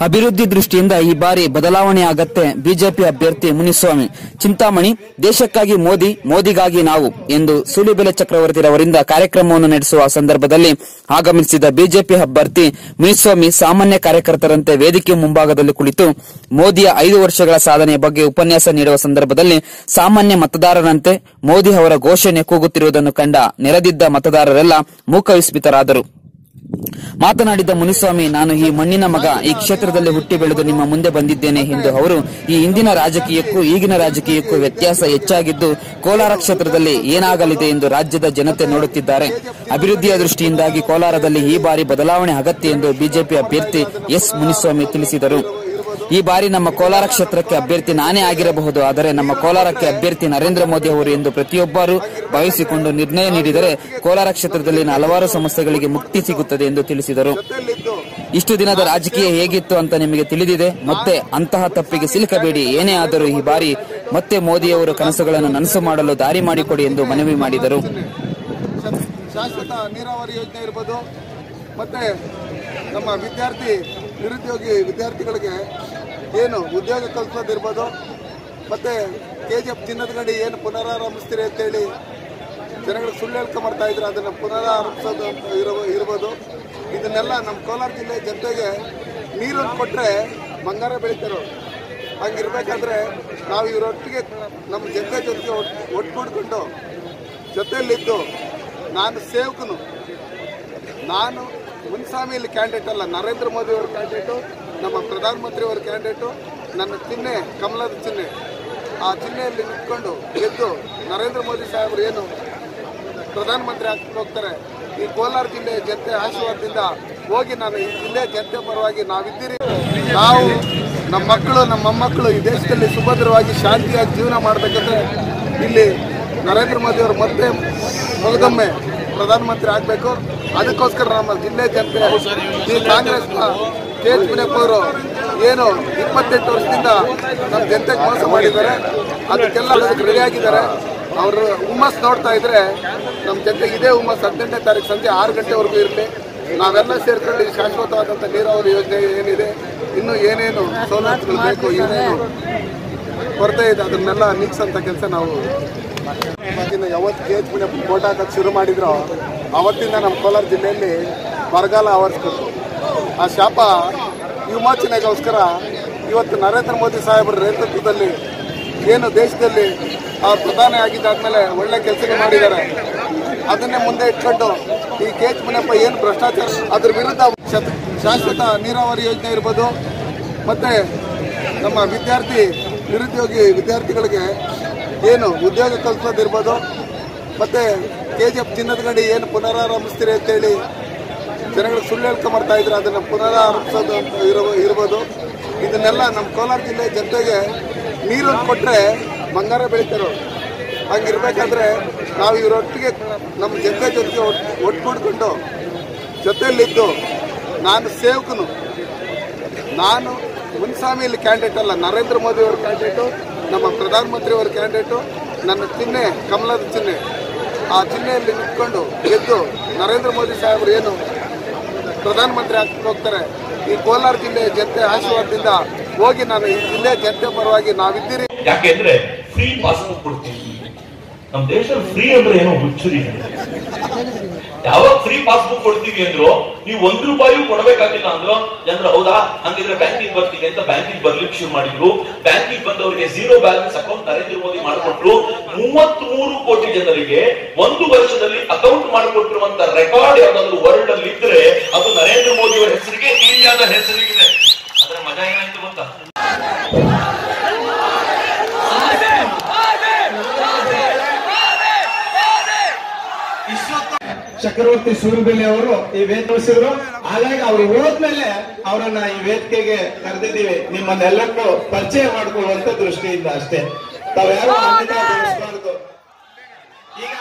ಅಭಿವೃದ್ಧಿ ದೃಷ್ಟಿಯಿಂದ ಈ ಬಾರಿ ಬದಲಾವಣೆ ಆಗತ್ತೆ. ಬಿಜೆಪಿ ಅಭ್ಯರ್ಥಿ ಮುನಿಸ್ವಾಮಿ. ಚಿಂತಾಮಣಿ, ದೇಶಕ್ಕಾಗಿ ಮೋದಿ, ಮೋದಿಗಾಗಿ ನಾವು ಎಂದು ಸೂಲಿಬೆಲೆ ಚಕ್ರವರ್ತಿರವರಿಂದ ಕಾರ್ಯಕ್ರಮವನ್ನು ನಡೆಸುವ ಸಂದರ್ಭದಲ್ಲಿ ಆಗಮಿಸಿದ ಬಿಜೆಪಿ ಅಭ್ಯರ್ಥಿ ಮುನಿಸ್ವಾಮಿ ಸಾಮಾನ್ಯ ಕಾರ್ಯಕರ್ತರಂತೆ ವೇದಿಕೆ ಮುಂಭಾಗದಲ್ಲಿ ಕುಳಿತು ಮೋದಿಯ ಐದು ವರ್ಷಗಳ ಸಾಧನೆಯ ಬಗ್ಗೆ ಉಪನ್ಯಾಸ ನೀಡುವ ಸಂದರ್ಭದಲ್ಲಿ ಸಾಮಾನ್ಯ ಮತದಾರರಂತೆ ಮೋದಿ ಅವರ ಘೋಷಣೆ ಕೂಗುತ್ತಿರುವುದನ್ನು ಕಂಡ ನೆರೆದಿದ್ದ ಮತದಾರರೆಲ್ಲ ಮೂಕವಿಸ್ಮಿತರಾದರು. ಮಾತನಾಡಿದ ಮುನಿಸ್ವಾಮಿ, ನಾನು ಈ ಮಣ್ಣಿನ ಮಗ, ಈ ಕ್ಷೇತ್ರದಲ್ಲಿ ಹುಟ್ಟಿ ಬೆಳೆದು ನಿಮ್ಮ ಮುಂದೆ ಬಂದಿದ್ದೇನೆ ಎಂದು ಅವರು, ಈ ಹಿಂದಿನ ರಾಜಕೀಯಕ್ಕೂ ಈಗಿನ ರಾಜಕೀಯಕ್ಕೂ ವ್ಯತ್ಯಾಸ ಹೆಚ್ಚಾಗಿದ್ದು, ಕೋಲಾರ ಕ್ಷೇತ್ರದಲ್ಲಿ ಏನಾಗಲಿದೆ ಎಂದು ರಾಜ್ಯದ ಜನತೆ ನೋಡುತ್ತಿದ್ದಾರೆ. ಅಭಿವೃದ್ಧಿಯ ದೃಷ್ಟಿಯಿಂದಾಗಿ ಕೋಲಾರದಲ್ಲಿ ಈ ಬಾರಿ ಬದಲಾವಣೆ ಅಗತ್ಯ ಎಂದು ಬಿಜೆಪಿ ಅಭ್ಯರ್ಥಿ ಎಸ್. ಮುನಿಸ್ವಾಮಿ ತಿಳಿಸಿದರು. ಈ ಬಾರಿ ನಮ್ಮ ಕೋಲಾರ ಕ್ಷೇತ್ರಕ್ಕೆ ಅಭ್ಯರ್ಥಿ ನಾನೇ ಆಗಿರಬಹುದು. ಆದರೆ ನಮ್ಮ ಕೋಲಾರಕ್ಕೆ ಅಭ್ಯರ್ಥಿ ನರೇಂದ್ರ ಮೋದಿ ಅವರು ಎಂದು ಪ್ರತಿಯೊಬ್ಬರೂ ಭಾವಿಸಿಕೊಂಡು ನಿರ್ಣಯ ನೀಡಿದರೆ ಕೋಲಾರ ಕ್ಷೇತ್ರದಲ್ಲಿನ ಹಲವಾರು ಸಮಸ್ಯೆಗಳಿಗೆ ಮುಕ್ತಿ ಸಿಗುತ್ತದೆ ಎಂದು ತಿಳಿಸಿದರು. ಇಷ್ಟು ದಿನದ ರಾಜಕೀಯ ಹೇಗಿತ್ತು ಅಂತ ನಿಮಗೆ ತಿಳಿದಿದೆ. ಮತ್ತೆ ಅಂತಹ ತಪ್ಪಿಗೆ ಸಿಲುಕಬೇಡಿ. ಏನೇ ಆದರೂ ಈ ಬಾರಿ ಮತ್ತೆ ಮೋದಿಯವರು ಕನಸುಗಳನ್ನು ನನಸು ಮಾಡಲು ದಾರಿ ಮಾಡಿಕೊಡಿ ಎಂದು ಮನವಿ ಮಾಡಿದರು. ಶಾಶ್ವತ ನೀರಾವರಿ ಯೋಜನೆ ಇರ್ಬೋದು. ಮತ್ತೆ ನಮ್ಮ ವಿದ್ಯಾರ್ಥಿ ನಿರುದ್ಯೋಗಿ ವಿದ್ಯಾರ್ಥಿಗಳಿಗೆ ಏನು, ಉದ್ಯೋಗ ಕಲ್ಸೋದಿರ್ಬೋದು ಮತ್ತೆ ಕೆ ಜಿ ಎಫ್ ಚಿನ್ನದ ಗಡಿ ಏನು ಪುನರಾರಂಭಿಸ್ತೀರಿ ಅಂತೇಳಿ ಜನಗಳಿಗೆ ಸುಳ್ಳು ಹೇಳ್ಕೊಂಬರ್ತಾ ಇದ್ರು, ಅದನ್ನು ಪುನರಾರಂಭಿಸೋದು ಅಂತ ಇರೋ- ಇರ್ಬೋದು. ಇದನ್ನೆಲ್ಲ ನಮ್ಮ ಕೋಲಾರ ಜಿಲ್ಲೆ ಜನತೆಗೆ ನೀರು ಕೊಟ್ಟರೆ ಬಂಗಾರ ಬೆಳೀತಾರೆ. ಹಂಗಿರ್ಬೇಕಾದ್ರೆ ನಾವು ಇವರೊಟ್ಟಿಗೆ ನಮ್ಮ ಜನತೆ ಜೊತೆಗೆ ಒಟ್ಟು ಜೊತೆಯಲ್ಲಿದ್ದು ನಾನು ಸೇವಕನು. ನಾನು ಮುನ್ಸ್ವಾಮಿ ಇಲ್ಲಿ ಕ್ಯಾಂಡಿಡೇಟ್ ಅಲ್ಲ, ನರೇಂದ್ರ ಮೋದಿ ಅವರ ಕ್ಯಾಂಡಿಡೇಟು ನಮ್ಮ ಪ್ರಧಾನಮಂತ್ರಿ ಅವರ ಕ್ಯಾಂಡಿಡೇಟು ನನ್ನ ಚಿಹ್ನೆ, ಕಮಲದ ಚಿಹ್ನೆ. ಆ ಚಿಹ್ನೆಯಲ್ಲಿ ನಿಂತ್ಕೊಂಡು ಗೆದ್ದು ನರೇಂದ್ರ ಮೋದಿ ಸಾಹೇಬರು ಏನು ಪ್ರಧಾನಮಂತ್ರಿ ಆಗ್ತಾ ಹೋಗ್ತಾರೆ, ಈ ಕೋಲಾರ ಜಿಲ್ಲೆ ಜನತೆ ಆಶೀರ್ವಾದದಿಂದ ಹೋಗಿ ನಾನು ಈ ಜಿಲ್ಲೆ ಜನತೆ ಪರವಾಗಿ ನಾವಿದ್ದೀರಿ. ನಾವು ನಮ್ಮ ಮಕ್ಕಳು, ನಮ್ಮ ಮೊಮ್ಮಕ್ಕಳು ಈ ದೇಶದಲ್ಲಿ ಸುಭದ್ರವಾಗಿ, ಶಾಂತಿಯಾಗಿ ಜೀವನ ಮಾಡಬೇಕಂದ್ರೆ ಇಲ್ಲಿ ನರೇಂದ್ರ ಮೋದಿ ಅವರು ಮತ್ತೆ ಮೊದಗೊಮ್ಮೆ ಪ್ರಧಾನಮಂತ್ರಿ ಆಗಬೇಕು. ಅದಕ್ಕೋಸ್ಕರ ನಮ್ಮ ಜಿಲ್ಲೆ ಜನತೆ ಈ ಕಾಂಗ್ರೆಸ್ನ ಕೆ ಎಚ್ ಮುನಿಯಪ್ಪ ಅವರು ಏನು ಇಪ್ಪತ್ತೆಂಟು ವರ್ಷದಿಂದ ನಮ್ಮ ಜನತೆ ಮೋಸ ಮಾಡಿದ್ದಾರೆ. ಅದಕ್ಕೆಲ್ಲ ಅದಕ್ಕೆ ರೆಡಿ ಆಗಿದ್ದಾರೆ. ಅವರು ಹುಮ್ಮಸ್ ನೋಡ್ತಾ ಇದ್ರೆ ನಮ್ಮ ಜನತೆ ಇದೇ ಹುಮ್ಮಸ್. ಹದಿನೆಂಟನೇ ತಾರೀಕು ಸಂಜೆ ಆರು ಗಂಟೆವರೆಗೂ ಇರಲಿ. ನಾವೆಲ್ಲ ಸೇರ್ಕೊಂಡು ಶಾಶ್ವತವಾದಂಥ ನೀರಾವರಿ ಯೋಜನೆ ಏನಿದೆ ಇನ್ನೂ ಏನೇನು ಸೌಲಭ್ಯಗಳು ಬೇಕು ಏನೇನು ಕೊರತೆ ಇದೆ ಅದನ್ನೆಲ್ಲ ನೀಗ್ಸಂತ ಕೆಲಸ ನಾವು ಇವಾಗಿನ ಯಾವತ್ತು ಕೆ ಎಚ್ ಮುನಿಯಪ್ಪ ಕೋಟ ಹಾಕೋದು ಶುರು ಮಾಡಿದ್ರೋ ಅವತ್ತಿಂದ ನಮ್ಮ ಕೋಲಾರ ಜಿಲ್ಲೆಯಲ್ಲಿ ಬರಗಾಲ ಆವರಿಸ್ಕೊಂಡು. ಆ ಶಾಪ ವಿಮೋಚನೆಗೋಸ್ಕರ ಇವತ್ತು ನರೇಂದ್ರ ಮೋದಿ ಸಾಹೇಬರ ನೇತೃತ್ವದಲ್ಲಿ ಏನು ದೇಶದಲ್ಲಿ ಅವ್ರು ಪ್ರಧಾನಿ ಆಗಿದ್ದಾದ್ಮೇಲೆ ಒಳ್ಳೆ ಕೆಲಸಗಳು ಮಾಡಿದ್ದಾರೆ. ಅದನ್ನೇ ಮುಂದೆ ಇಟ್ಕೊಂಡು ಈ ಕೆ ಎಚ್ ಮುನಿಯಪ್ಪ ಏನು ಭ್ರಷ್ಟಾಚಾರ, ಅದ್ರ ವಿರುದ್ಧ ಶಾಶ್ವತ ನೀರಾವರಿ ಯೋಜನೆ ಇರ್ಬೋದು, ಮತ್ತೆ ನಮ್ಮ ವಿದ್ಯಾರ್ಥಿ ನಿರುದ್ಯೋಗಿ ವಿದ್ಯಾರ್ಥಿಗಳಿಗೆ ಏನು ಉದ್ಯೋಗ ಕಲ್ಸೋದಿರ್ಬೋದು, ಮತ್ತೆ ಕೆ ಜಿ ಎಫ್ ಚಿನ್ನದ ಗಡಿ ಏನು ಪುನರಾರಂಭಿಸ್ತೀರಿ ಅಂತೇಳಿ ಜನಗಳು ಸುಳ್ಳು ಹೇಳ್ಕೊಂಬರ್ತಾ ಇದ್ರು ಅದನ್ನು ಪುನರಾರಂಭಿಸೋದು ಅಂತ ಇರೋ, ಇರ್ಬೋದು. ಇದನ್ನೆಲ್ಲ ನಮ್ಮ ಕೋಲಾರ ಜಿಲ್ಲೆ ಜನತೆಗೆ ನೀರು ಕೊಟ್ಟರೆ ಬಂಗಾರ ಬೆಳೀತಾರೆ. ಹಂಗಿರ್ಬೇಕಾದ್ರೆ ನಾವು ಇವರೊಟ್ಟಿಗೆ ನಮ್ಮ ಜನತೆ ಜೊತೆಗೆ ಒಟ್ಟು ಒಟ್ಟುಗೂಡ್ಕೊಂಡು ಜೊತೆಯಲ್ಲಿದ್ದು ನಾನು ಸೇವಕನು. ನಾನು ಮುನ್ಸ್ವಾಮಿ ಇಲ್ಲಿ ಕ್ಯಾಂಡಿಡೇಟ್ ಅಲ್ಲ, ನರೇಂದ್ರ ಮೋದಿ ಅವರ ಕ್ಯಾಂಡಿಡೇಟು ನಮ್ಮ ಪ್ರಧಾನಮಂತ್ರಿಯವರ ಕ್ಯಾಂಡಿಡೇಟು ನನ್ನ ಚಿಹ್ನೆ, ಕಮಲದ ಚಿಹ್ನೆ. ಆ ಚಿಹ್ನೆಯಲ್ಲಿ ನಿಂತ್ಕೊಂಡು ಗೆದ್ದು ನರೇಂದ್ರ ಮೋದಿ ಸಾಹೇಬರು ಏನು ಪ್ರಧಾನಮಂತ್ರಿ ಆಗ್ತಾ ಹೋಗ್ತಾರೆ. ಈ ಕೋಲಾರ ಜಿಲ್ಲೆ ಜನತೆ ಆಶೀರ್ವಾದದಿಂದ ಹೋಗಿ ನಾನು ಈ ಜಿಲ್ಲೆ ಜನತೆ ಪರವಾಗಿ ನಾವಿದ್ದೀರಿ. ಯಾಕೆಂದ್ರೆ ಫ್ರೀ ಭಾಷಣ ಕೊಡ್ತೀವಿ. ನಮ್ ದೇಶದಲ್ಲಿ ಫ್ರೀ ಅಂದ್ರೆ ಏನೋ ಹುಚ್ಚುರಿ. ಯಾವಾಗ ಫ್ರೀ ಪಾಸ್ಬುಕ್ ಕೊಡ್ತೀವಿ ಅಂದ್ರು, ನೀವು ಒಂದ್ ರೂಪಾಯಿ ಕೊಡಬೇಕಾಗಿಲ್ಲ ಅಂದ್ರು ಜನರು ಹೌದಾ? ಹಂಗಿದ್ರೆ ಬ್ಯಾಂಕಿಗೆ ಬರ್ತೀವಿ ಅಂತ ಬ್ಯಾಂಕಿಂಗ್ ಬರ್ಲಿಕ್ಕೆ ಶುರು ಮಾಡಿದ್ರು. ಬ್ಯಾಂಕಿಂಗ್ ಬಂದವರಿಗೆ zero balance account Narendra Modi ಮಾಡಿಕೊಟ್ರು. ಮೂವತ್ತ್ ಮೂರು ಕೋಟಿ ಜನರಿಗೆ ಒಂದು ವರ್ಷದಲ್ಲಿ ಅಕೌಂಟ್ ಮಾಡಿಕೊಟ್ಟಿರುವಂತ ರೆಕಾರ್ಡ್ ಯಾವ್ದಾದ್ರು ವರ್ಲ್ಡ್ ಅಲ್ಲಿ ಇದ್ರೆ ಅದು ನರೇಂದ್ರ ಮೋದಿ ಅವರ ಹೆಸರಿಗೆ, ಇಂಡಿಯಾದ ಹೆಸರಿಗಿದೆ ಚಕ್ರವರ್ತಿ ಸುರುಬೆಲೆ ಅವರು ಈ ವೇದ ಉಳಿಸಿದ್ರು. ಹಾಗಾಗಿ ಅವ್ರು ಹೋದ್ಮೇಲೆ ಅವರನ್ನ ಈ ವೇದಿಕೆಗೆ ಕರೆದಿದ್ದೀವಿ. ನಿಮ್ಮನ್ನೆಲ್ಲಕ್ಕೂ ಪರಿಚಯ ಮಾಡಿಕೊಳ್ಳುವಂತ ದೃಷ್ಟಿಯಿಂದ ಅಷ್ಟೇ. ತಾವ್ಯಾರು ಈಗ